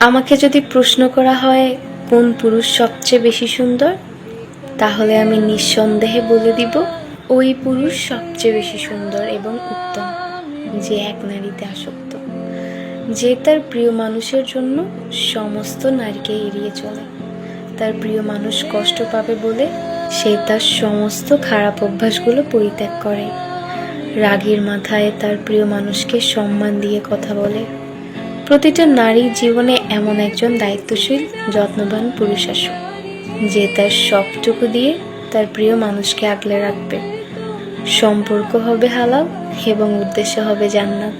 আমাকে যদি প্রশ্ন করা হয়, কোন পুরুষ সবচেয়ে বেশি সুন্দর? তাহলে আমি নিঃসন্দেহে বলে দিব, ওই পুরুষ সবচেয়ে বেশি সুন্দর এবং উত্তম, যে এক নারীতে আসক্ত। যে তার প্রিয় মানুষের জন্য সমস্ত নারীকে এড়িয়ে চলে। তার প্রিয় মানুষ কষ্ট পাবে বলে সে তার সমস্ত খারাপ অভ্যাসগুলো পরিত্যাগ করে। রাগের মাথায় তার প্রিয় মানুষকে সম্মান দিয়ে কথা বলে। প্রতিটা নারী জীবনে এমন একজন দায়িত্বশীল, যত্নবান পুরুষ আসুক, যে তার সবটুকু দিয়ে তার প্রিয় মানুষকে আগলে রাখবে। সম্পর্ক হবে হালাল এবং উদ্দেশ্য হবে জান্নাত।